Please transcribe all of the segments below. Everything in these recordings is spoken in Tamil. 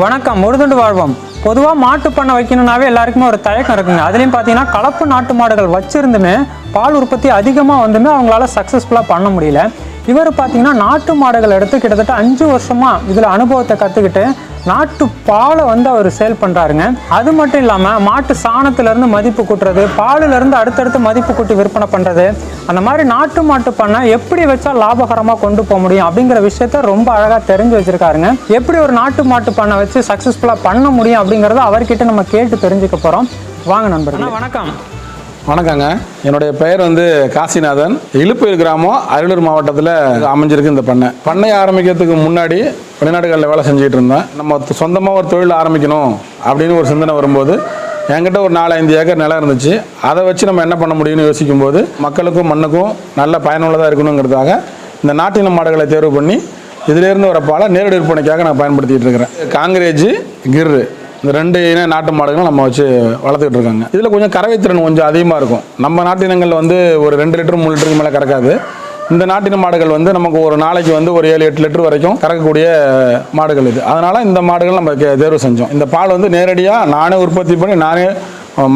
வணக்கம் முருதுண்டு வாழ்வோம். பொதுவாக மாட்டு பண்ணை வைக்கணும்னாவே எல்லாருக்குமே ஒரு தயக்கம் இருக்குங்க. அதுலேயும் பார்த்தீங்கன்னா கலப்பு நாட்டு மாடுகள் வச்சுருந்துமே பால் உற்பத்தி அதிகமாக வந்துமே அவங்களால சக்ஸஸ்ஃபுல்லாக பண்ண முடியல. இவர் பார்த்தீங்கன்னா நாட்டு மாடுகள் எடுத்து கிட்டத்தட்ட அஞ்சு வருஷமாக இதில் அனுபவத்தை கற்றுக்கிட்டு நாட்டு பாலை வந்து அவர் சேல் பண்ணுறாருங்க அது மட்டும் இல்லாமல் மாட்டு சாணத்திலேருந்து மதிப்பு கூட்டுறது பாலிலேருந்து அடுத்தடுத்து மதிப்பு கூட்டி விற்பனை பண்ணுறது அந்த மாதிரி நாட்டு மாட்டு பண்ணை எப்படி வச்சா லாபகரமாக கொண்டு போக முடியும் அப்படிங்கிற விஷயத்த ரொம்ப அழகாக தெரிஞ்சு வச்சுருக்காருங்க. எப்படி ஒரு நாட்டு மாட்டு பண்ணை வச்சு சக்ஸஸ்ஃபுல்லாக பண்ண முடியும் அப்படிங்கிறத அவர்கிட்ட நம்ம கேட்டு தெரிஞ்சுக்க போகிறோம் வாங்க நண்பர்கள். வணக்கம். வணக்கங்க. என்னுடைய பெயர் வந்து காசிநாதன். இழுப்பூர் கிராமம் அரியலூர் மாவட்டத்தில் அமைஞ்சிருக்கு இந்த பண்ணை. பண்ணை ஆரம்பிக்கிறதுக்கு முன்னாடி வெளிநாடுகளில் வேலை செஞ்சுட்டு இருந்தேன். நம்ம சொந்தமாக ஒரு தொழில் ஆரம்பிக்கணும் அப்படின்னு ஒரு சிந்தனை வரும்போது என்கிட்ட ஒரு நாலு ஐந்து ஏக்கர் நிலம் இருந்துச்சு. அதை வச்சு நம்ம என்ன பண்ண முடியும்னு யோசிக்கும்போது மக்களுக்கும் மண்ணுக்கும் நல்ல பயனுள்ளதாக இருக்கணுங்கிறதுக்காக இந்த நாட்டின மாடுகளை தேர்வு பண்ணி இதிலேருந்து வர பாலை நேரடி விற்பனைக்காக நான் பயன்படுத்திகிட்டு இருக்கிறேன். காங்கிரேஜ் கிர்ரு. இந்த ரெண்டு இன நாட்டு மாடுகளும் நம்ம வச்சு வளர்த்துக்கிட்டு இருக்காங்க. இதில் கொஞ்சம் கறவைத்திறன் கொஞ்சம் அதிகமாக இருக்கும். நம்ம நாட்டினங்கள் வந்து ஒரு ரெண்டு லிட்டர் மூணு லிட்டருக்கு மேலே கறக்காது. இந்த நாட்டின மாடுகள் வந்து நமக்கு ஒரு நாளைக்கு வந்து ஒரு ஏழு எட்டு லிட்டர் வரைக்கும் கறக்கக்கூடிய மாடுகள் இது. அதனால் இந்த மாடுகள் நம்ம தேர்வு செஞ்சோம். இந்த பால் வந்து நேரடியாக நானே உற்பத்தி பண்ணி நானே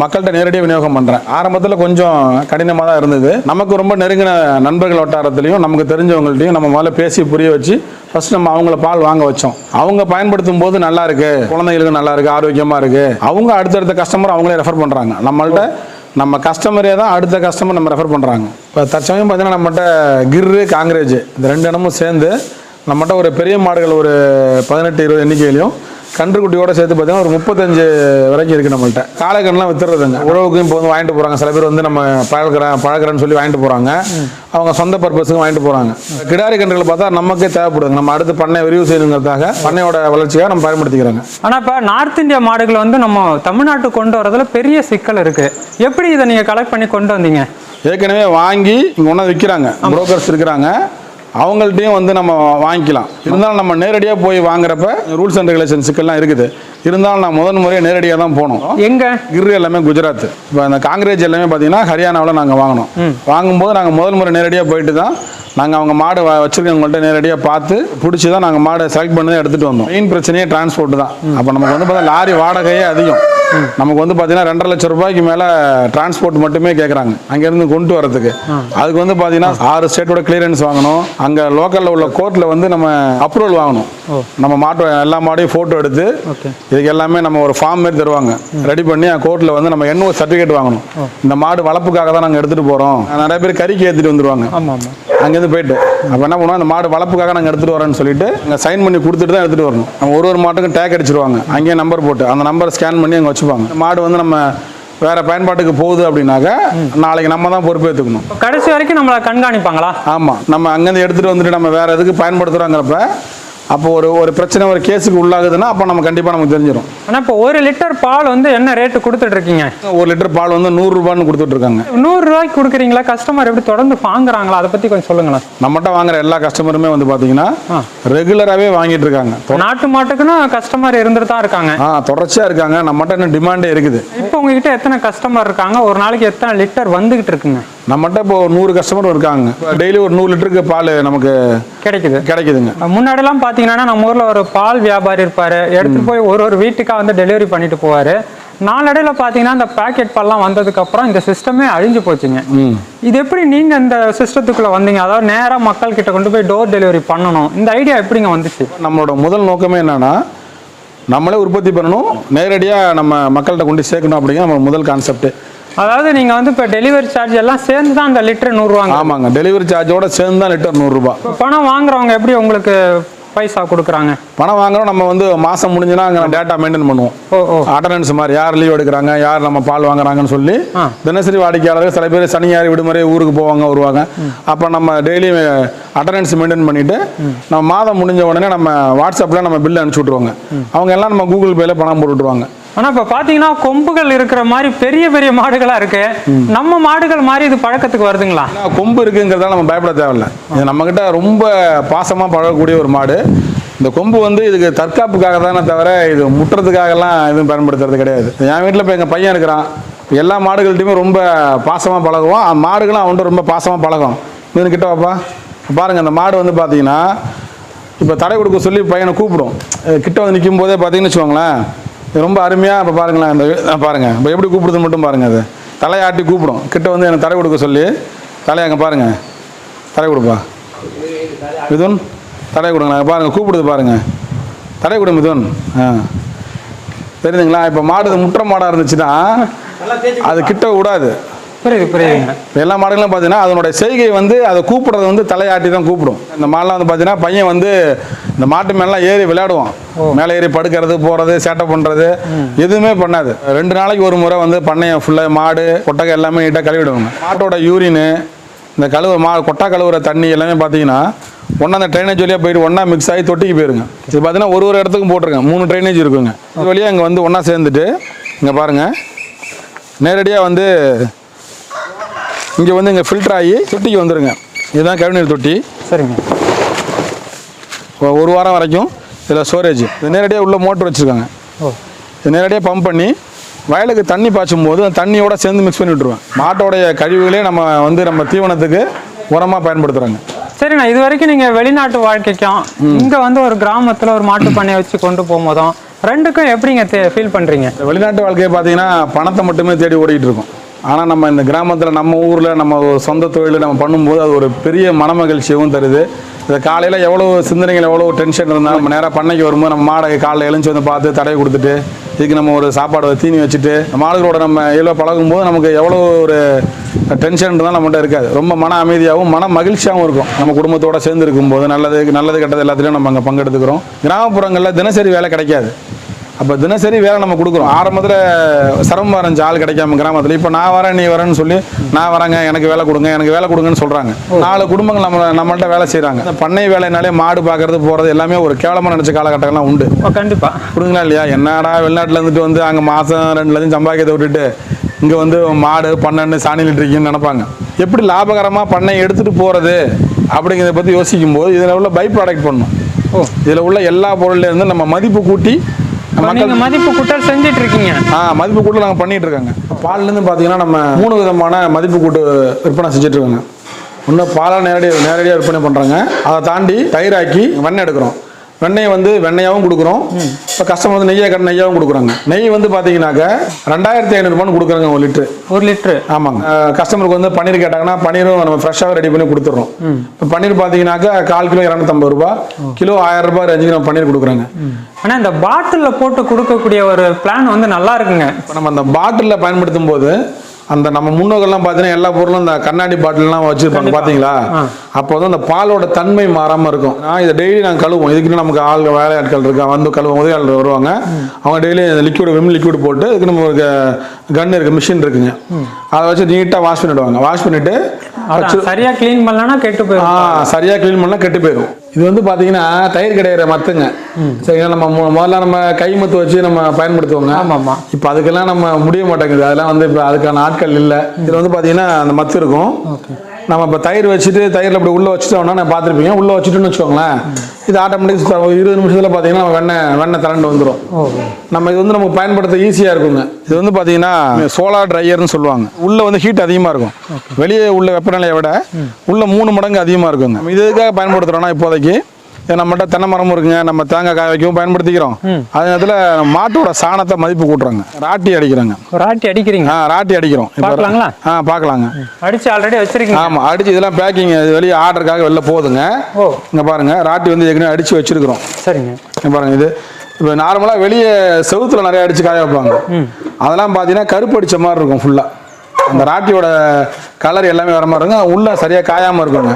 மக்கள்கிட்ட நேரடியாக விநியோகம் பண்ணுறேன் ஆரம்பத்தில் கொஞ்சம் கடினமாக தான் இருந்தது. நமக்கு ரொம்ப நெருங்கின நண்பர்கள் வட்டாரத்துலையும் நமக்கு தெரிஞ்சவங்கள்ட்டையும் நம்ம முதல்ல பேசி புரிய வச்சு ஃபர்ஸ்ட் நம்ம அவங்கள பால் வாங்க வச்சோம். அவங்க பயன்படுத்தும் போது நல்லா இருக்கு. குழந்தைகளுக்கு நல்லா இருக்கு ஆரோக்கியமாக இருக்கு. அவங்க அடுத்தடுத்த கஸ்டமர் அவங்களே ரெஃபர் பண்ணுறாங்க நம்மள்ட்ட நம்ம கஸ்டமரே தான் அடுத்த கஸ்டமர் நம்ம ரெஃபர் பண்ணுறாங்க இப்போ தற்சமயம் பார்த்தீங்கன்னா நம்மகிட்ட கிர்ரு காங்கிரேஜ் இந்த ரெண்டு இடமும் சேர்ந்து நம்மகிட்ட ஒரு பெரிய மாடுகள் ஒரு பதினெட்டு இருபது எண்ணிக்கையிலையும் கன்றுக்குட்டியோட சேர்த்து பார்த்தீங்கன்னா ஒரு முப்பத்தஞ்சு வரைக்கும் இருக்குது நம்மள்ட்ட. காளைக்கன்லாம் வித்துறதுங்க. உழவுக்கும் இப்போ வந்து வாங்கிட்டு போகிறாங்க சில பேர் வந்து நம்ம பழகிறேன் பழகிறேன்னு சொல்லி வாங்கிட்டு போகிறாங்க அவங்க சொந்த பர்பஸுக்கு வாங்கிட்டு போகிறாங்க கிடாரி கன்றுகள் பார்த்தா நமக்கே தேவைப்படுது நம்ம அடுத்து பண்ணை விரிவு செய்யணுங்கிறதுக்காக பண்ணையோட வளர்ச்சியாக நம்ம பயன்படுத்திக்கிறாங்க. ஆனால் இப்போ நார்த் இந்தியா மாடுகள் வந்து நம்ம தமிழ்நாட்டுக்கு கொண்டு வரதுல பெரிய சிக்கல் இருக்குது எப்படி இதை நீங்கள் கலெக்ட் பண்ணி கொண்டு வந்தீங்க? ஏற்கனவே வாங்கி இங்கே ஒன்றா விற்கிறாங்க புரோக்கர்ஸ் இருக்கிறாங்க. அவங்கள்ட்டையும் வந்து நம்ம வாங்கிக்கலாம். இருந்தாலும் நம்ம நேரடியாக போய் வாங்குறப்ப ரூல்ஸ் அண்ட் ரெகுலேஷன் சிக்கல்லாம் இருக்குது. இருந்தாலும் நான் முதன் முறையாக நேரடியாக தான் போனோம் எங்க? கிர் எல்லாமே குஜராத். இப்போ அந்த காங்கிரேஜ் எல்லாமே பார்த்தீங்கன்னா ஹரியானாவில் நாங்கள் வாங்கினோம் வாங்கும்போது நாங்கள் முதல் முறை நேரடியாக போயிட்டு தான் நாங்கள் அவங்க மாடு வ- வச்சிருக்கவங்கள்ட்ட நேரடியாக பார்த்து பிடிச்சி தான் நாங்கள் மாடை செலக்ட் பண்ணி தான் எடுத்துகிட்டு வந்தோம். மெயின் பிரச்சனையே டிரான்ஸ்போர்ட் தான். அப்போ நமக்கு வந்து பார்த்தா லாரி வாடகையே அதிகம். நமக்கு வந்து பார்த்தீங்கன்னா ரெண்டரை லட்சம் ரூபாய்க்கு மேலே டிரான்ஸ்போர்ட் மட்டுமே கேட்குறாங்க அங்கேருந்து கொண்டு வரதுக்கு அதுக்கு வந்து பார்த்தீங்கன்னா ஆறு ஸ்டேட்டோட கிளியரன்ஸ் வாங்கணும். அங்கே லோக்கலில் உள்ள கோர்ட்டில் வந்து நம்ம அப்ரூவல் வாங்கணும். நம்ம மாட்டோம் எல்லா மாடையும் ஃபோட்டோ எடுத்து இதுக்கு எல்லாமே நம்ம ஒரு ஃபார்ம் மாதிரி தருவாங்க. ரெடி பண்ணி கோர்ட்டில் வந்து நம்ம என்ன சர்டிஃபிகேட் வாங்கணும். இந்த மாடு வளர்ப்புக்காக தான் நாங்கள் எடுத்துகிட்டு போகிறோம் நிறைய பேர் கறிக்கு ஏற்றிட்டு வந்துருவாங்க. ஆமாம் அங்கேருந்து போயிட்டு. அப்போ என்ன பண்ணுவோம் அந்த மாடு வளர்ப்புக்காக நாங்கள் எடுத்துகிட்டு வரேன்னு சொல்லிட்டு அங்கே சைன் பண்ணி கொடுத்துட்டு தான் எடுத்துகிட்டு வரணும். நம்ம ஒரு ஒரு மாட்டுக்கும் டேக் அடிச்சிருவாங்க. அங்கேயே நம்பர் போட்டு. அந்த நம்பர் ஸ்கேன் பண்ணி அங்கே வச்சுப்பாங்க. இந்த மாடு வந்து நம்ம வேற பயன்பாட்டுக்கு போகுது அப்படின்னாக்க நாளைக்கு நம்ம தான் பொறுப்பேற்றுக்கணும் கடைசி வரைக்கும் நம்மளை கண்காணிப்பாங்களா? ஆமாம் நம்ம அங்கேருந்து எடுத்துகிட்டு வந்துட்டு நம்ம வேற எதுக்கு பயன்படுத்துகிறோங்கிறப்ப அப்போ ஒரு ஒரு பிரச்சனை ஒரு கேஸுக்கு உள்ளாகுதுன்னா அப்போ நம்ம கண்டிப்பாக நமக்கு தெரிஞ்சிடும் ஆனால் இப்போ ஒரு லிட்டர் பால் வந்து என்ன ரேட்டு கொடுத்துட்டு இருக்கீங்க ஒரு லிட்டர் பால் வந்து நூறுரூபான்னு கொடுத்துட்டு இருக்காங்க நூறு ரூபாய்க்கு கொடுக்குறீங்களா? கஸ்டமர் எப்படி தொடர்ந்து வாங்குறாங்களா? அதை பற்றி கொஞ்சம் சொல்லுங்களேன். நம்மகிட்ட வாங்குற எல்லா கஸ்டமருமே வந்து பார்த்தீங்கன்னா. ரெகுலராகவே வாங்கிட்டு இருக்காங்க நாட்டு மாட்டுக்குன்னு கஸ்டமர் இருந்துட்டு தான் இருக்காங்க. ஆ தொடர்ச்சியாக இருக்காங்க. நம்மகிட்ட இன்னும் டிமாண்டே இருக்குது. இப்போ உங்ககிட்ட எத்தனை கஸ்டமர் இருக்காங்க? ஒரு நாளைக்கு எத்தனை லிட்டர் வந்துகிட்டு இருக்குங்க நம்மகிட்ட இப்போ நூறு கஸ்டமர் இருக்காங்க. டெய்லி ஒரு நூறு லிட்டருக்கு பால் நமக்கு கிடைக்குது. கிடைக்குதுங்க. முன்னாடிலாம் பார்த்தீங்கன்னா நம்ம ஊரில் ஒரு பால் வியாபாரி இருப்பார். எடுத்துகிட்டு போய் ஒரு ஒரு வீட்டுக்காக வந்து டெலிவரி பண்ணிட்டு போவார். நாளடைவில் பார்த்தீங்கன்னா இந்த பேக்கெட் பால்லாம் வந்ததுக்கப்புறம் இந்த சிஸ்டமே அழிஞ்சு போச்சுங்க. இது எப்படி நீங்கள் இந்த சிஸ்டத்துக்குள்ளே வந்தீங்க? அதாவது நேராக மக்கள் கிட்ட கொண்டு போய் டோர் டெலிவரி பண்ணணும். இந்த ஐடியா எப்படிங்க வந்துச்சு? நம்மளோட முதல் நோக்கமே என்னன்னா நம்மளே உற்பத்தி பண்ணணும். நேரடியாக நம்ம மக்கள்கிட்ட கொண்டு சேர்க்கணும் அப்படிங்கிற நம்ம முதல் கான்செப்ட் அதாவது நீங்கள் வந்து இப்போ டெலிவரி சார்ஜ் எல்லாம் சேர்ந்து தான் அந்த லிட்டர் நூறுரூவாங்க ஆமாங்க டெலிவரி சார்ஜோட சேர்ந்து தான் லிட்டர் நூறுரூபா பணம் வாங்குறவங்க எப்படி உங்களுக்கு பைசா கொடுக்குறாங்க? பணம் வாங்குறோம் நம்ம வந்து மாதம் முடிஞ்சுனா அங்கே டேட்டா மெயின்டைன் பண்ணுவோம். ஓ ஓ. அட்டண்டன்ஸ் மாதிரி யார் லீவ் எடுக்கிறாங்க யார் நம்ம பால் வாங்குறாங்கன்னு சொல்லி. தினசரி வாடிக்கையாளர்கள் சில பேர் சனி ஞாயிறு விடுமுறை ஊருக்கு போவாங்க வருவாங்க. அப்போ நம்ம டெய்லி அட்டண்டன்ஸ் மெயின்டைன் பண்ணிட்டு நம்ம மாதம் முடிஞ்ச உடனே நம்ம வாட்ஸ்அப்பில் நம்ம பில்லு அனுப்பிச்சி விட்ருவாங்க அவங்க எல்லாம் நம்ம கூகுள் பேல பணம் போட்டு விட்ருவாங்க ஆனால் இப்போ பார்த்தீங்கன்னா கொம்புகள் இருக்கிற மாதிரி பெரிய பெரிய மாடுகளாக இருக்கு. நம்ம மாடுகள் மாதிரி இது பழக்கத்துக்கு வருதுங்களா? கொம்பு இருக்குங்கிறதால நம்ம பயப்பட தேவையில்ல. இது நம்மக்கிட்ட ரொம்ப பாசமாக பழகக்கூடிய ஒரு மாடு. இந்த கொம்பு வந்து இதுக்கு தற்காப்புக்காக தானே தவிர இது முட்டுறதுக்காகலாம் எதுவும் பயன்படுத்துறது கிடையாது. என் வீட்டில் இப்போ எங்கள் பையன் இருக்கிறான். எல்லா மாடுகள்ட்டையுமே ரொம்ப பாசமாக பழகுவோம் அந்த மாடுகளும் அவன்கிட்ட ரொம்ப பாசமாக பழகும். இவனு கிட்ட வாப்பா. பாருங்க அந்த மாடு வந்து பார்த்தீங்கன்னா இப்போ தடை கொடுக்க சொல்லி பையனை கூப்பிடும். கிட்ட வந்து நிற்கும் போதே பார்த்தீங்கன்னு வச்சுக்கோங்களேன். இது ரொம்ப அருமையாக இப்போ பாருங்களேன் இந்த அஹ் பாருங்க. இப்போ எப்படி கூப்பிடுது மட்டும் பாருங்க அது. தலையாட்டி கூப்பிடும். கிட்ட வந்து எனக்கு தடை கொடுக்க சொல்லி. தலையை அங்கே பாருங்க. தடை கொடுப்பா. மிதுன் தடை கொடுங்களா பாருங்க கூப்பிடுது பாருங்க. தடை கொடு மிதுன். ஆ. தெரியுதுங்களா? இப்போ மாடு முற்ற மாடாக இருந்துச்சுன்னா அது கிட்ட விடாது. புரியுது புரியுதுங்க இப்ப எல்லா மாடுகளும் பார்த்தீங்கன்னா அதனுடைய செய்கை வந்து அதை கூப்பிடுறது வந்து தலையாட்டி தான் கூப்பிடும். இந்த மாடெல்லாம் வந்து பார்த்தீங்கன்னா பையன் வந்து இந்த மாட்டு மேலாம் ஏறி விளையாடுவான். மேலே ஏறி படுக்கிறது போகிறது சேட்டை பண்ணுறது எதுவுமே பண்ணாது. ரெண்டு நாளைக்கு ஒரு முறை வந்து பண்ணையை ஃபுல்லாக மாடு கொட்டகை எல்லாமே நீட்டாக கழுவிடுவாங்க. மாட்டோட யூரின் இந்த கழுவு மா கொட்டா கழுவுற தண்ணி எல்லாமே பார்த்தீங்கன்னா ஒன்றா அந்த ட்ரைனேஜ் வழியாக போயிட்டு ஒன்றா மிக்ஸ் ஆகி தொட்டிக்கு போயிருங்க. இது பார்த்தீங்கன்னா ஒரு ஒரு இடத்துக்கும் போட்டிருக்கேன் மூணு ட்ரைனேஜ் இருக்குங்க. இது வழியாக இங்கே வந்து ஒன்றா சேர்ந்துட்டு இங்கே பாருங்கள் நேரடியாக வந்து இங்கே வந்து இங்கே ஃபில்டர் ஆகி தொட்டிக்கு வந்துருங்க. இதுதான் கழிவுநீர் தொட்டி. சரிங்க. ஒரு வாரம் வரைக்கும் இதில் ஸ்டோரேஜ் இது நேரடியாக உள்ள மோட்டர் வச்சுருக்காங்க. இது நேரடியாக பம்ப் பண்ணி வயலுக்கு தண்ணி பாய்ச்சும் போது அந்த தண்ணியோட சேர்ந்து மிக்ஸ் பண்ணி விட்ருவேன் மாட்டோடைய கழிவுகளே நம்ம வந்து நம்ம தீவனத்துக்கு உரமாக பயன்படுத்துகிறாங்க சரிண்ணா இது வரைக்கும் நீங்க வெளிநாட்டு வாழ்க்கைக்கும் இங்க வந்து ஒரு கிராமத்துல ஒரு மாட்டு பண்ணைய வச்சு கொண்டு போகும்போதும் ரெண்டுக்கும் எப்படிங்க ஃபீல் பண்றீங்க? இந்த வெளிநாட்டு வாழ்க்கையை பார்த்தீங்கன்னா பணத்தை மட்டுமே தேடி ஓடிட்டு இருக்கோம். ஆனால் நம்ம இந்த கிராமத்தில் நம்ம ஊரில் நம்ம ஒரு சொந்த தொழில் நம்ம பண்ணும்போது அது ஒரு பெரிய மனமகிழ்ச்சியவும் தருது. இந்த காலையில் எவ்வளோ சிந்தனைகள் எவ்வளோ டென்ஷன் இருந்தாலும் நம்ம நேராக பண்ணைக்கு வரும்போது நம்ம மாடை காலைல எழுந்து வந்து பார்த்து தடையை கொடுத்துட்டு இதுக்கு நம்ம ஒரு சாப்பாடு தீனி வச்சுட்டு மாடுகளோட நம்ம இயல்பாக பழகும்போது நமக்கு எவ்வளோ ஒரு டென்ஷன் இருந்தாலும் நம்மகிட்ட இருக்காது. ரொம்ப மன அமைதியாகவும் மன மகிழ்ச்சியாகவும் இருக்கும். நம்ம குடும்பத்தோடு சேர்ந்து இருக்கும்போது நல்லது நல்லது கெட்டது எல்லாத்துலேயும் நம்ம அங்கே பங்கெடுத்துக்கிறோம். கிராமப்புறங்களில் தினசரி வேலை கிடைக்காது. அப்போ தினசரி வேலை நம்ம கொடுக்குறோம். ஆரம்பத்தில் சிரமம் இருந்துச்சு ஆள் கிடைக்காம கிராமத்தில் இப்போ நான் வரேன் நீ வரேன்னு சொல்லி நான் வரேங்க எனக்கு வேலை கொடுங்க எனக்கு வேலை கொடுங்கன்னு சொல்கிறாங்க நாலு குடும்பங்கள் நம்ம நம்மள்ட்ட வேலை செய்கிறாங்க இந்த பண்ணை வேலைனாலே மாடு பார்க்கறது போகிறது எல்லாமே ஒரு கேவலமாக நினச்ச காலகட்டங்கள்லாம் உண்டு. ஓ கண்டிப்பா. கொடுங்களா இல்லையா? என்னடா வெளிநாட்டில் இருந்துட்டு வந்து அங்கே மாதம் ரெண்டு லட்சம் சம்பாதிக்கிறத விட்டுட்டு இங்கே வந்து மாடு பன்னெண்டு சாணி லிட்டரிக்குன்னு நினைப்பாங்க. எப்படி லாபகரமாக பண்ணை எடுத்துகிட்டு போகிறது அப்படிங்கிறத பற்றி யோசிக்கும் போது இதில் உள்ள பை ப்ராடக்ட் பண்ணணும் ஓ. இதில் உள்ள எல்லா பொருள்லேருந்து நம்ம மதிப்பு கூட்டி அப்ப நீங்க மதிப்பு கூட்டல் செஞ்சுட்டு இருக்கீங்க ஆ மதிப்பு கூட்டு நாங்கள் பண்ணிட்டு இருக்காங்க பால்லேருந்து பார்த்தீங்கன்னா நம்ம மூணு விதமான மதிப்பு கூட்டு விற்பனை செஞ்சுட்டு இருக்காங்க ஒன்று பாலை நேரடியாக நேரடியாக விற்பனை பண்ணுறாங்க அதை தாண்டி தயிராக்கி வெண்ணெய் எடுக்கிறோம். வெண்ணெய் வந்து வெண்ணெயாகவும் கொடுக்குறோம். இப்போ கஸ்டமர் வந்து நெய்யை கட்ட நெய்யாகவும் கொடுக்குறாங்க. நெய் வந்து பார்த்தீங்கன்னாக்க ரெண்டாயிரத்தி ஐநூறுபான்னு கொடுக்குறாங்க ஒரு லிட்டரு. ஒரு லிட்டரு. ஆமாங்க. கஸ்டமருக்கு வந்து பன்னீர் கேட்டாங்கன்னா பன்னீரும் நம்ம ஃப்ரெஷ்ஷாக ரெடி பண்ணி கொடுத்துட்றோம். இப்போ பன்னீர் பார்த்தீங்கன்னாக்கா கால் கிலோ இரநூத்தம்பது ரூபா கிலோ ஆயிரம் ரூபாய் ரேஞ்சுக்கு நம்ம பன்னீர் கொடுக்குறாங்க. ஆனா இந்த பாட்டில்ல போட்டு கொடுக்கக்கூடிய ஒரு பிளான் வந்து நல்லா இருக்குங்க. இப்போ நம்ம அந்த பாட்டிலில் பயன்படுத்தும் போது அந்த நம்ம முன்னோர்கள்லாம் பார்த்தீங்கன்னா எல்லா பொருளும் இந்த கண்ணாடி பாட்டில்லாம் வச்சுருப்பாங்க பார்த்தீங்களா? அப்போ வந்து அந்த பாலோட தன்மை மாறாமல் இருக்கும். நான் இதை டெய்லி நாங்கள் கழுவோம் இதுக்குன்னு நமக்கு ஆள் வேலையாட்கள் இருக்கா வந்து கழுவும் உதவியாளர் வருவாங்க. அவங்க டெய்லி லிக்விட் விம் லிக்விட் போட்டு இதுக்கு நம்ம கன் இருக்கு மிஷின் இருக்குங்க. அதை வச்சு நீட்டாக வாஷ் பண்ணிடுவாங்க. வாஷ் பண்ணிட்டு சரியா க்ளீன் பண்ணலன்னா கெட்டு ஆ போயிடும் சரியாக க்ளீன் பண்ணால் கெட்டு போயிடும் இது வந்து பார்த்தீங்கன்னா தயிர் கிடையிற மத்துங்க. சரிங்களா நம்ம முதல்ல நம்ம கை மத்து வச்சு நம்ம பயன்படுத்துவோங்க. ஆமாமா இப்போ அதுக்கெல்லாம் நம்ம முடிய மாட்டேங்குது. அதெல்லாம் வந்து இப்போ அதுக்கான ஆட்கள் இல்லை. இதில் வந்து பார்த்தீங்கன்னா அந்த மத்து இருக்கும். நம்ம இப்போ தயிர் வச்சுட்டு தயிரில் இப்படி உள்ளே வச்சுட்டோம்னா நான் பார்த்துருப்பீங்க. உள்ளே வச்சுட்டோன்னு வச்சுக்கோங்களேன். இது ஆட்டோமேட்டிக் இருபது நிமிஷத்தில் பார்த்தீங்கன்னா நம்ம வெண்ணெய் வெண்ணெய் திரண்டு வந்துடும் நம்ம இது வந்து நமக்கு பயன்படுத்த ஈஸியாக இருக்குங்க. இது வந்து பார்த்தீங்கன்னா சோலார் ட்ரையர்னு சொல்லுவாங்க. உள்ளே வந்து ஹீட் அதிகமாக இருக்கும். வெளியே உள்ள வெப்பநிலையை விட உள்ள மூணு மடங்கு அதிகமாக இருக்குங்க. நம்ம இது எதுக்காக பயன்படுத்துகிறோம்னா இப்போதைக்கு நம்மகிட்ட தென்னை மரமும் இருக்குங்க. நம்ம தேங்காய் காய வைக்கவும் பயன்படுத்திக்கிறோம். அதே நேரத்தில் மாட்டோட சாணத்தை மதிப்பு கூட்டுறாங்க. ராட்டி அடிக்கிறாங்க. ஒரு ஆட்டி அடிக்கிறீங்க? ஆ ராட்டி அடிக்கிறோம். பார்க்கலாங்களா? ஆ பார்க்கலாங்க. அடிச்சு ஆல்ரெடி வச்சிருக்கீங்க. ஆமாம் அடிச்சு இதெல்லாம் பேக்கிங் இது வெளியே ஆர்டருக்காக வெளில போகுதுங்க ஓ. இங்கே பாருங்க ராட்டி வந்து ஏற்கனவே அடிச்சு வச்சிருக்கிறோம். சரிங்க. இங்க பாருங்க இது. இப்போ நார்மலாக வெளியே செவுத்துல நிறைய அடிச்சு காய வைப்பாங்க. அதெல்லாம் பார்த்தீங்கன்னா கருப்பு அடிச்ச மாதிரி இருக்கும் ஃபுல்லாக அந்த ராட்டியோட கலர் எல்லாமே வர மாதிரி இருக்கும். உள்ள சரியாக காயாமல் இருக்குங்க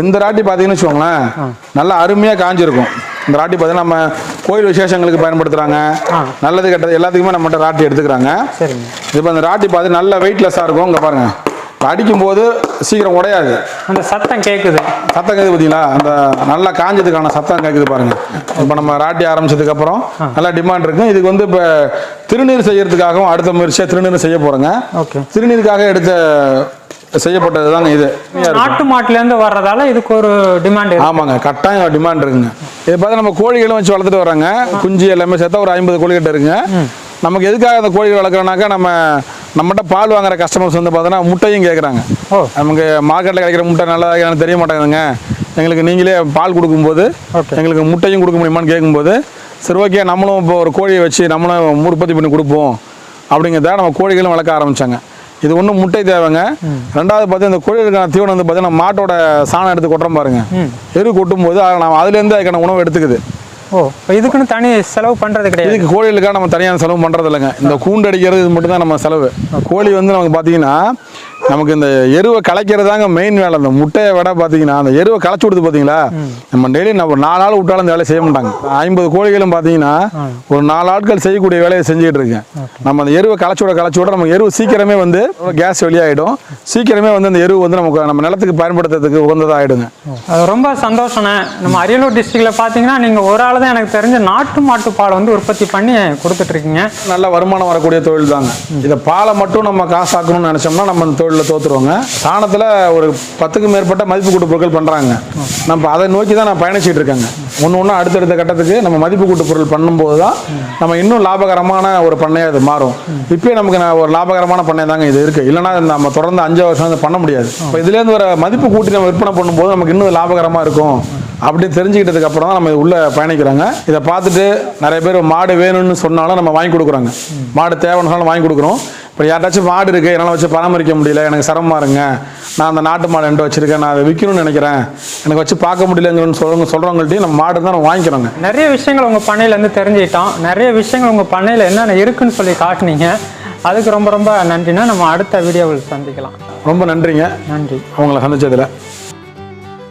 இந்த ராட்டி பார்த்தீங்கன்னு வச்சுக்கோங்களேன் நல்லா அருமையாக காஞ்சிருக்கும். இந்த ராட்டி பார்த்தீங்கன்னா நம்ம கோயில் விசேஷங்களுக்கு பயன்படுத்துகிறாங்க நல்லது கெட்டது எல்லாத்துக்குமே நம்மகிட்ட ராட்டி எடுத்துக்கிறாங்க. சரிங்க. இப்போ அந்த ராட்டி பார்த்து நல்ல வெயிட்லெஸ்ஸாக இருக்கும். இங்கே பாருங்க. அடிக்கும்போது சீக்கிரம் உடையாது. அந்த சத்தம் கேக்குது. சத்தம் கேக்குது பார்த்தீங்களா? அந்த நல்லா காஞ்சதுக்கான சத்தம் கேட்குது பாருங்க. இப்போ நம்ம ராட்டி ஆரம்பிச்சதுக்கு அப்புறம் நல்லா டிமாண்ட் இருக்கு. இதுக்கு வந்து இப்போ திருநீர் செய்யறதுக்காகவும் அடுத்த முயற்சியாக திருநீர் செய்ய போறோங்க. ஓகே. திருநீருக்காக எடுத்த செய்யப்பட்டது தாங்க இது நாட்டு மாட்டுல இருந்து வர்றதால இதுக்கு ஒரு டிமாண்ட் ஆமாங்க கட்டாயம் டிமாண்ட் இருக்குங்க. இது பார்த்தா நம்ம கோழிகளும் வச்சு வளர்த்துட்டு வராங்க குஞ்சு எல்லாமே சேர்த்தா ஒரு ஐம்பது கோழிகிட்ட இருக்குங்க. நமக்கு எதுக்காக அந்த கோழிகள் வளர்க்குறோம்னாக்கா நம்ம நம்மகிட்ட பால் வாங்குற கஸ்டமர்ஸ் வந்து பார்த்தோன்னா முட்டையும் கேட்குறாங்க நமக்கு மார்க்கெட்டில் கிடைக்கிற முட்டை நல்லதா எனக்கு தெரிய மாட்டேங்குதுங்க. எங்களுக்கு நீங்களே பால் கொடுக்கும்போது. எங்களுக்கு முட்டையும் கொடுக்க முடியுமான்னு கேட்கும்போது சரி ஓகே நம்மளும் இப்போ ஒரு கோழியை வச்சு நம்மளும் உற்பத்தி பண்ணி கொடுப்போம். அப்படிங்கிறத நம்ம கோழிகளும் வளர்க்க ஆரம்பிச்சாங்க. இது ஒன்றும் முட்டை தேவைங்க. ரெண்டாவது பார்த்து இந்த கோழிகளுக்கான தீவனம் வந்து பார்த்தீங்கன்னா மாட்டோட சாணம் எடுத்து கொட்டுறோம் பாருங்க. எரு கொட்டும் போது அதை நம்ம அதுலேருந்து அதுக்கான உணவு எடுத்துக்குது. ஓ இதுக்குன்னு தனி செலவு பண்ணுறது கிடையாது. இதுக்கு கோழிகளுக்காக நம்ம தனியான செலவு பண்ணுறது இல்லைங்க இந்த கூண்டு அடிக்கிறது இது மட்டும் தான் நம்ம செலவு. கோழி வந்து நமக்கு பார்த்தீங்கன்னா நமக்கு இந்த எருவை கலைக்கிறது தாங்க மெயின் வேலை. இந்த முட்டையை விட பார்த்தீங்கன்னா அந்த எருவை களைச்சி விடுது பார்த்தீங்களா நம்ம டெய்லி நம்ம நாலு நாள் விட்டாலும் இந்த வேலையை செய்ய மாட்டாங்க. ஐம்பது கோழிகளும் பார்த்தீங்கன்னா ஒரு நாலு ஆட்கள் செய்யக்கூடிய வேலையை செஞ்சுக்கிட்டு இருக்கேன். நம்ம அந்த எருவை களைச்சி விட களைச்சி விட நம்ம எருவு சீக்கிரமே வந்து கேஸ் வெளியாகிடும் சீக்கிரமே வந்து அந்த எருவு வந்து நமக்கு நம்ம நிலத்துக்கு பயன்படுத்துறதுக்கு உகந்ததாக ஆகிடுங்க அது ரொம்ப சந்தோஷண்ணே நம்ம அரியலூர் டிஸ்ட்ரிக்ட்ல பார்த்தீங்கன்னா நீங்கள் ஒரு ஆள் தான் எனக்கு தெரிஞ்ச நாட்டு மாட்டு பால் வந்து உற்பத்தி பண்ணி கொடுத்துட்ருக்கீங்க நல்ல வருமானம் வரக்கூடிய தொழில் தாங்க. இதை பாலை மட்டும் நம்ம காசாக்கணும்னு நினச்சோம்னா நம்ம இந்த தொழிலில் தோற்றுருவாங்க சாணத்தில் ஒரு பத்துக்கு மேற்பட்ட மதிப்பு கூட்டு பொருட்கள் பண்ணுறாங்க நம்ம அதை நோக்கி தான் நான் பயணிச்சிட்டு இருக்கேங்க. ஒன்று ஒன்று அடுத்தடுத்த கட்டத்துக்கு நம்ம மதிப்பு கூட்டு பொருள் பண்ணும்போது தான் நம்ம இன்னும் லாபகரமான ஒரு பண்ணையாக இது மாறும். இப்போயே நமக்கு நான் ஒரு லாபகரமான பண்ணை தாங்க இது இருக்குது இல்லைன்னா நம்ம தொடர்ந்து அஞ்சு வருஷம் வந்து பண்ண முடியாது. இப்போ இதுலேருந்து வர மதிப்பு கூட்டி நம்ம விற்பனை பண்ணும்போது நமக்கு இன்னும் லாபகரமாக இருக்கும். அப்படி தெரிஞ்சுக்கிட்டதுக்கு அப்புறம் தான் நம்ம இது பயணிக்கிறாங்க. இதை பார்த்துட்டு நிறைய பேர் மாடு வேணும்னு சொன்னாலும் நம்ம வாங்கி கொடுக்குறாங்க. மாடு தேவைன்னாலும் வாங்கி கொடுக்குறோம். இப்போ யார்ட்டாச்சும் மாடு இருக்குது என்னால் வச்சு பராமரிக்க முடியல எனக்கு சிரமமா இருங்க. நான் அந்த நாட்டு மாடு ரெண்டு வச்சிருக்கேன் நான் அதை விற்கணும்னு நினைக்கிறேன். எனக்கு வச்சு பார்க்க முடியலங்கன்னு சொல்றவங்க சொல்கிறவங்கள்ட்டையும் நம்ம மாடு தான் நம்ம வாங்கிக்கிறோங்க. நிறைய விஷயங்கள் உங்கள் பண்ணையிலேருந்து தெரிஞ்சுக்கிட்டோம். நிறைய விஷயங்கள் உங்கள் பண்ணையில் என்னென்ன இருக்குன்னு சொல்லி காட்டுனீங்க. அதுக்கு ரொம்ப ரொம்ப நன்றிண்ணா. நம்ம அடுத்த வீடியோவில் சந்திக்கலாம். ரொம்ப நன்றிங்க. நன்றி. அவங்கள சந்திச்சதில்.